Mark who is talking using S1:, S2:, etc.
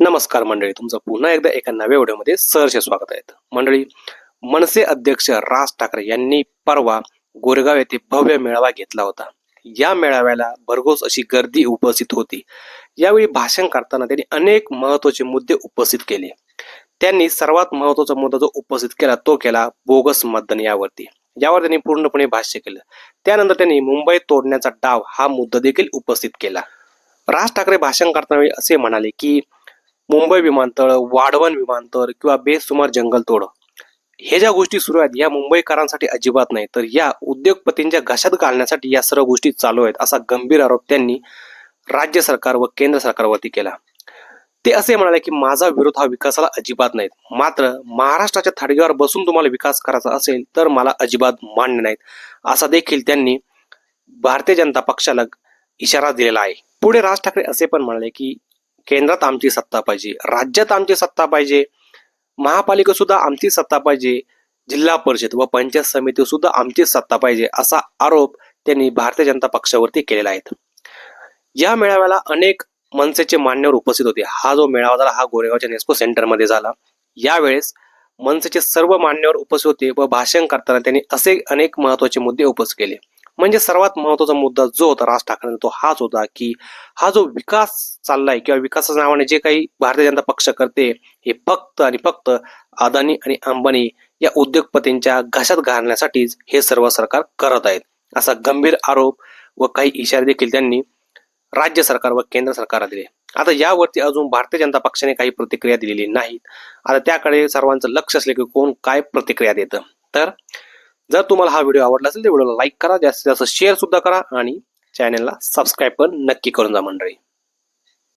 S1: नमस्कार मंडळी तुमचं पुन्हा एकदा एका नव्या व्हिडिओमध्ये सहर्ष स्वागत आहे. मंडळी मनसे अध्यक्ष राज ठाकरे यांनी परवा गोरेगाव येथे भव्य मेळावा घेतला होता. या मेळाव्याला भरघोस अशी गर्दी उपस्थित होती. यावेळी भाषण करताना त्यांनी अनेक महत्त्वाचे मुद्दे उपस्थित केले. त्यांनी सर्वात महत्त्वाचा मुद्दा जो उपस्थित केला तो केला बोगस मतदान यावरती. यावर त्यांनी पूर्णपणे भाष्य केलं. त्यानंतर त्यांनी मुंबई तोडण्याचा डाव हा मुद्दा देखील उपस्थित केला. राज ठाकरे भाषण करताना वेळी असे म्हणाले की मुंबई विमानतळ वाढवण विमानतळ किंवा बेसुमार जंगलतोड हे ज्या गोष्टी सुरू आहेत या मुंबईकरांसाठी अजिबात नाही. तर या उद्योगपतींच्या घशात घालण्यासाठी या सर्व गोष्टी चालू आहेत असा गंभीर आरोप त्यांनी राज्य सरकार व केंद्र सरकारवरती केला. ते असे म्हणाले की माझा विरोध हा विकासाला अजिबात नाही मात्र महाराष्ट्राच्या थाडगेवर बसून तुम्हाला विकास करायचा असेल तर मला अजिबात मान्य नाहीत असा देखील त्यांनी भारतीय जनता पक्षाला इशारा दिलेला आहे. पुढे राज ठाकरे असे पण म्हणाले की केंद्रात आमची सत्ता पाहिजे राज्यात आमची सत्ता पाहिजे महापालिका सुद्धा आमची सत्ता पाहिजे जिल्हा परिषद व पंचायत समिती सुद्धा आमची सत्ता पाहिजे असा आरोप त्यांनी भारतीय जनता पक्षावरती केलेला आहे. या मेळाव्याला अनेक मनसेचे मान्यवर उपस्थित होते. हा जो मेळावा झाला हा गोरेगावच्या नेस्को सेंटरमध्ये झाला. यावेळेस मनसेचे सर्व मान्यवर उपस्थित होते व भाषण करताना त्यांनी असे अनेक महत्त्वाचे मुद्दे उपस्थित केले. म्हणजे सर्वात महत्त्वाचा मुद्दा जो होता राज ठाकरे तो हाच होता की हा जो विकास चाललाय किंवा विकासाच्या नावाने जे काही भारतीय जनता पक्ष करते हे फक्त आणि फक्त अदानी आणि अंबानी या उद्योगपतींच्या घशात घालण्यासाठीच हे सर्व सरकार करत आहेत. असा गंभीर आरोप व काही इशारे देखील त्यांनी राज्य सरकार व केंद्र सरकारला दिले. आता यावरती अजून भारतीय जनता पक्षाने काही प्रतिक्रिया दिलेली नाहीत. आता त्याकडे सर्वांचं लक्ष असले की कोण काय प्रतिक्रिया देतं. तर जर तुम्हाला हा व्हिडिओ आवडला असेल तर व्हिडिओला लाईक करा जास्तीत जास्त शेअर सुद्धा करा आणि चॅनलला सबस्क्राईब पण नक्की करून जा मंडळी.